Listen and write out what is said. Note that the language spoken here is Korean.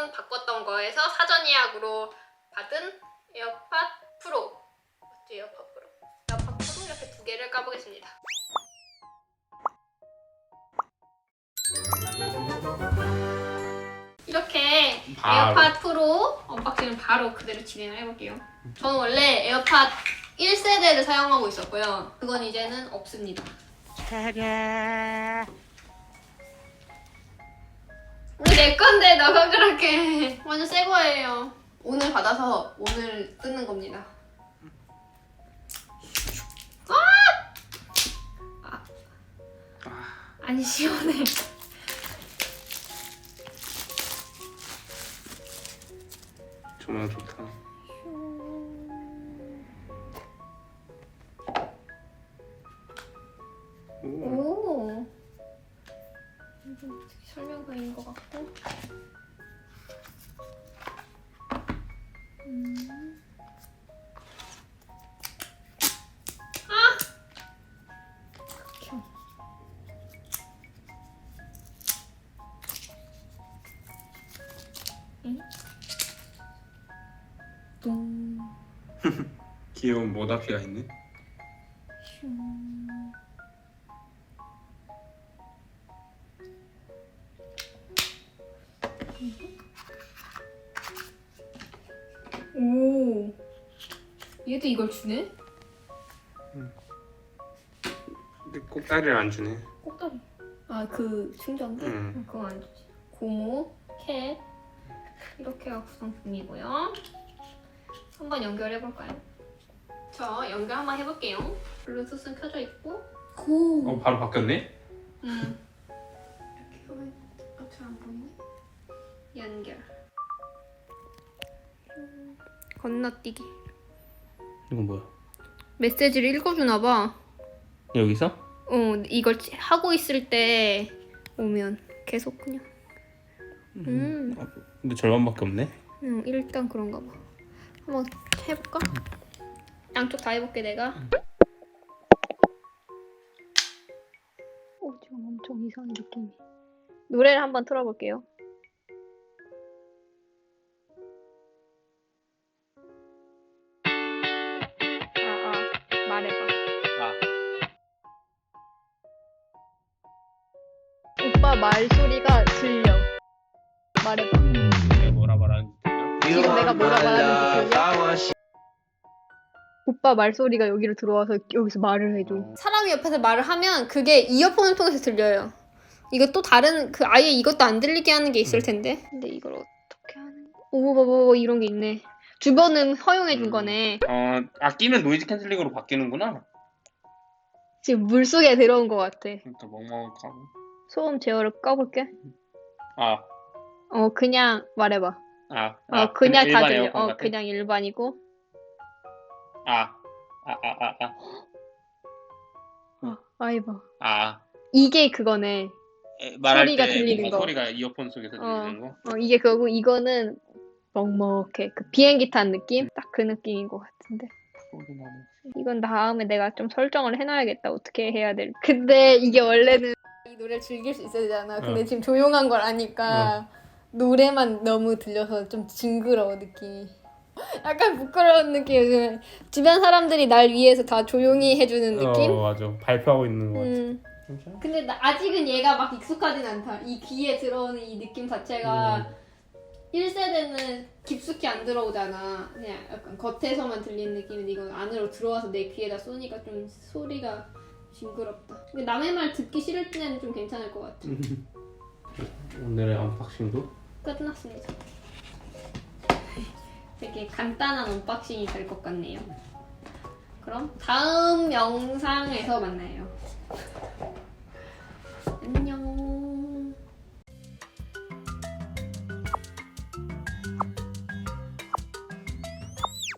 번 바꿨던 거에서 사전 예약으로 받은 에어팟 프로. 맞죠? 에어팟 프로. 에어팟 프로 이렇게 두 개를 까보겠습니다. 이렇게 바로. 에어팟 프로 언박싱을 바로 그대로 진행을 해볼게요. 저는 원래 에어팟 1세대를 사용하고 있었고요. 그건 이제는 없습니다. 우리 내 건데 너가 그렇게 완전 새 거예요. 오늘 받아서 오늘 뜯는 겁니다. 아! 아, 안 시원해. 조명 좋다. 오. 오. 설명서인 것 같고. 음. 아! 극혐. 응? 똥. 귀여운 모다피가 있네. 슝. 오. 얘도 이걸 주네? 근데 꼭다리를 안 주네. 꼭다리. 아, 그 충전기? 응. 그거 안 주지. 고무, 캣. 이렇게가 구성품이고요. 한번 연결해 볼까요? 저 연결 한번 해볼게요. 블루투스는 켜져 있고. 고. 어 바로 바뀌었네. 음. 이렇게 보면 어잘 안 보이네. 연결. 음, 건너뛰기. 이건 뭐야? 메시지를 읽어주나 봐. 여기서? 어, 이걸 치- 하고 있을 때 오면 계속 그냥. 음. 아, 근데 절반밖에 없네. 응, 일단 그런가 봐. 한번 해볼까? 양쪽 다 해볼게 내가. 오 지금 엄청 이상한 느낌이. 노래를 한번 틀어볼게요. 말소리가 들려. 말해봐. 내가 뭐라 말하는지 들려? 지금 내가 뭐라 말하는지 들려? 오빠 말소리가 여기로 들어와서 여기서 말을 해줘. 사람이 옆에서 말을 하면 그게 이어폰을 통해서 들려요. 이거 또 다른 그 아예 이것도 안 들리게 하는 게 있을 텐데. 근데 이걸 어떻게 하는? 오버버버 이런 게 있네. 주변음 허용해 준 음. 거네. 어, 아 끼면 노이즈 캔슬링으로 바뀌는구나. 지금 물 속에 들어온 것 같아. 또 멍멍하고. 소음 제어를 꺼볼게. 아, 어 그냥 말해봐. 아, 어 그냥 다 일반 들려. 어 같아? 그냥 일반이고. 아, 아, 아, 아, 아, 아이봐. 아. 이게 그거네. 에, 말할 소리가 때 들리는 뭔가 거. 소리가 이어폰 속에서 들리는 거. 어, 이게 그거고 이거는 먹먹해. 그 비행기 탄 느낌? 딱그 느낌인 것 같은데. 이건 다음에 내가 좀 설정을 해놔야겠다. 어떻게 해야 될. 근데 이게 원래는 이 노래를 즐길 수 있어야 되잖아. 근데 어. 지금 조용한 걸 아니까 노래만 너무 들려서 좀 징그러워 느낌이. 약간 부끄러운 느낌. 주변 사람들이 날 위해서 다 조용히 해주는 느낌? 어, 맞아. 발표하고 있는 거 같아. 음. 괜찮아? 근데 나- 아직은 얘가 막 익숙하진 않다. 이 귀에 들어오는 이 느낌 자체가 음. 1세대는 깊숙이 안 들어오잖아. 그냥 약간 겉에서만 들리는 느낌인데 이건 안으로 들어와서 내 귀에다 쏘니까 좀 소리가 징그럽다. 근데 남의 말 듣기 싫을 때는 좀 괜찮을 것 같아. 음. 오늘의 언박싱도 끝났습니다. 되게 간단한 언박싱이 될 것 같네요. 그럼 다음 영상에서 만나요. 안녕.